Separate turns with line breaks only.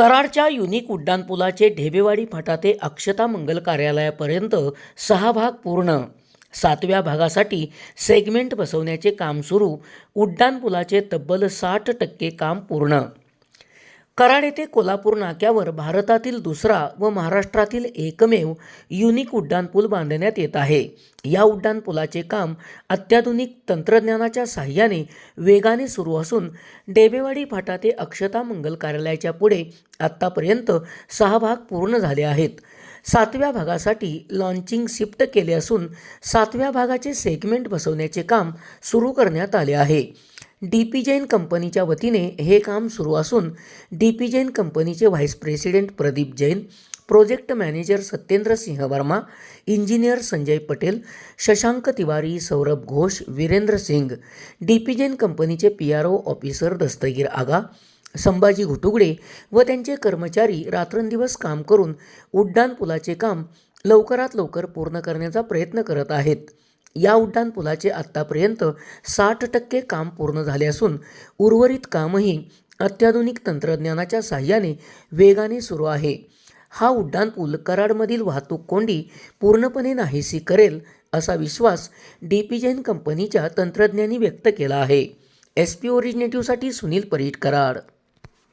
कराडच्या युनिक उड्डाणपुलाचे ढेबेवाडी फाटा ते अक्षता मंगल कार्यालयापर्यंत सहा भाग पूर्ण. सातव्या भागासाठी सेगमेंट बसवण्याचे काम सुरू. उड्डाणपुलाचे तब्बल साठ टक्के काम पूर्ण. कराड येथे कोल्हापूर नाक्यावर भारतातील दुसरा व महाराष्ट्रातील एकमेव युनिक उड्डाणपूल बांधण्यात येत आहे. या उड्डाणपुलाचे काम अत्याधुनिक तंत्रज्ञानाच्या साह्याने वेगाने सुरू असून डेबेवाडी फाटा ते अक्षता मंगल कार्यालयाच्या पुढे आत्तापर्यंत सहा भाग पूर्ण झाले आहेत. सातव्या भागासाठी लॉन्चिंग शिफ्ट केले असून सातव्या भागाचे सेगमेंट बसवण्याचे काम सुरू करण्यात आले आहे. डी पी जैन कंपनीच्या वतीने हे काम सुरू असून डी पी जैन कंपनीचे vice president Pradeep Jain project manager Satyendra Singh Verma engineer Sanjay Patel Shashank Tiwari Saurabh Ghosh Virendra Singh D P Jain कंपनीचे P R O officer Dastagir Aga Sambhaji Ghutugade व त्यांचे कर्मचारी रात्रंदिवस काम करून उड्डाणपुलाचे काम लवकरात लवकर पूर्ण करण्याचा प्रयत्न करत आहेत. या उड्डाणपुलाचे आत्तापर्यंत साठ टक्के काम पूर्ण झाले असून उर्वरित कामही अत्याधुनिक तंत्रज्ञानाच्या साह्याने वेगाने सुरू आहे. हा उड्डाणपूल कराडमधील वाहतूक कोंडी पूर्णपणे नाहीसी करेल असा विश्वास डी पी जैन कंपनीच्या तंत्रज्ञांनी व्यक्त केला आहे. एस पी ओरिजिनेटिव्हसाठी सुनील परीट कराड